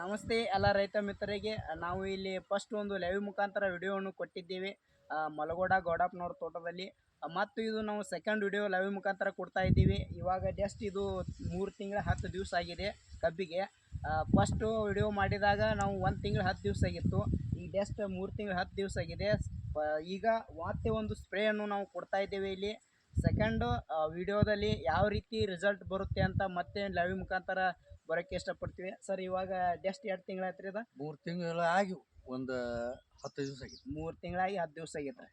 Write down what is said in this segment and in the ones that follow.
ನಮಸ್ತೆ ಎಲ್ಲ ರೈತ ಮಿತ್ರರಿಗೆ. ನಾವು ಇಲ್ಲಿ ಫಸ್ಟ್ ಒಂದು ಲೈವ್ ಮುಖಾಂತರ ವಿಡಿಯೋವನ್ನು ಕೊಟ್ಟಿದ್ದೇವೆ. ಮಲಗೋಡ ಗೌಡಪ್ಪನವ್ರ ತೋಟದಲ್ಲಿ. ಮತ್ತು ಇದು ನಾವು ಸೆಕೆಂಡ್ ವಿಡಿಯೋ ಲೈವ್ ಮುಖಾಂತರ ಕೊಡ್ತಾ ಇದ್ದೀವಿ. ಇವಾಗ ಜಸ್ಟ್ ಇದು ಮೂರು ತಿಂಗಳ ಹತ್ತು ದಿವಸ ಆಗಿದೆ ಕಬ್ಬಿಗೆ. ಫಸ್ಟು ವಿಡಿಯೋ ಮಾಡಿದಾಗ ನಾವು ಒಂದು ತಿಂಗಳು ಹತ್ತು ದಿವಸ ಆಗಿತ್ತು. ಈಗ ಜಸ್ಟ್ ಮೂರು ತಿಂಗಳು ಹತ್ತು ದಿವಸ ಆಗಿದೆ. ಈಗ ಮತ್ತೆ ಒಂದು ಸ್ಪ್ರೇಯನ್ನು ನಾವು ಕೊಡ್ತಾ ಇದ್ದೇವೆ ಇಲ್ಲಿ. ಸೆಕೆಂಡು ವಿಡಿಯೋದಲ್ಲಿ ಯಾವ ರೀತಿ ರಿಸಲ್ಟ್ ಬರುತ್ತೆ ಅಂತ ಮತ್ತೆ ಲೈವ್ ಮುಖಾಂತರ ಬರೋಕ್ಕೆ ಇಷ್ಟಪಡ್ತೀವಿ. ಸರ್ ಇವಾಗ ಜಸ್ಟ್ ಎರಡು ತಿಂಗಳಾಯ್ತು ರೀ ಅದು? ಮೂರು ತಿಂಗಳು ಆಗಿ ಒಂದು ಹತ್ತು ದಿವಸ ಆಗಿತ್ತು. ಮೂರು ತಿಂಗಳಾಗಿ ಹತ್ತು ದಿವಸ ಆಗೈತೆ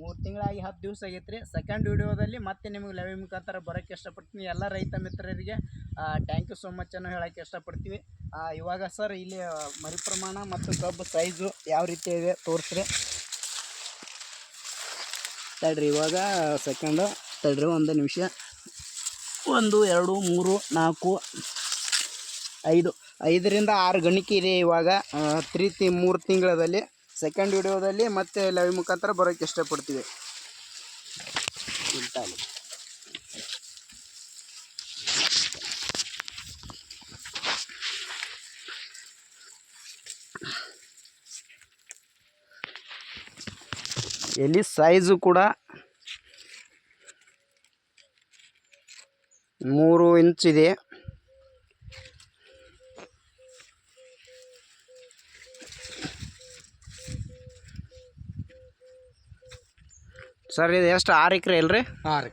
ಮೂರು ತಿಂಗಳಾಗಿ ಹತ್ತು ದಿವಸ ಆಗೈತೆ ರೀ ಸೆಕೆಂಡ್ ವಿಡಿಯೋದಲ್ಲಿ ಮತ್ತೆ ನಿಮಗೆ ಲೈವ್ ಮುಖಾಂತರ ಬರೋಕ್ಕೆ ಇಷ್ಟಪಡ್ತೀನಿ. ಎಲ್ಲ ರೈತ ಮಿತ್ರರಿಗೆ ಥ್ಯಾಂಕ್ ಯು ಸೋ ಮಚ್ ಅನ್ನು ಹೇಳೋಕ್ಕೆ ಇಷ್ಟಪಡ್ತೀವಿ. ಇವಾಗ ಸರ್ ಇಲ್ಲಿ ಮರಿ ಪ್ರಮಾಣ ಮತ್ತು ಕಬ್ಬು ಸೈಜು ಯಾವ ರೀತಿ ಇದೆ ತೋರಿಸ್ರಿ. ತಡ್ರಿ ಇವಾಗ ಸೆಕೆಂಡು ತಡ್ರಿ ಒಂದು ನಿಮಿಷ. ಒಂದು, ಎರಡು, ಮೂರು, ನಾಲ್ಕು, ಐದು, ಐದರಿಂದ ಆರು ಗಣಿಕೆ ಇದೆ ಇವಾಗ. ತ್ರೀ ತಿ, ಮೂರು ತಿಂಗಳಲ್ಲಿ ಸೆಕೆಂಡ್ ವಿಡಿಯೋದಲ್ಲಿ ಮತ್ತೆ ಲವಿ ಮುಖಾಂತರ ಬರೋಕ್ಕೆ ಇಷ್ಟಪಡ್ತೀವಿ. ಎಲ್ಲಿ ಸೈಜು ಕೂಡ ಮೂರು ಇಂಚ್ ಇದೆ. ಸರ್ ಇದು ಎಷ್ಟು ಆರು ಎಕರೆ ಇಲ್ರಿ ಹಾಂ ರೀ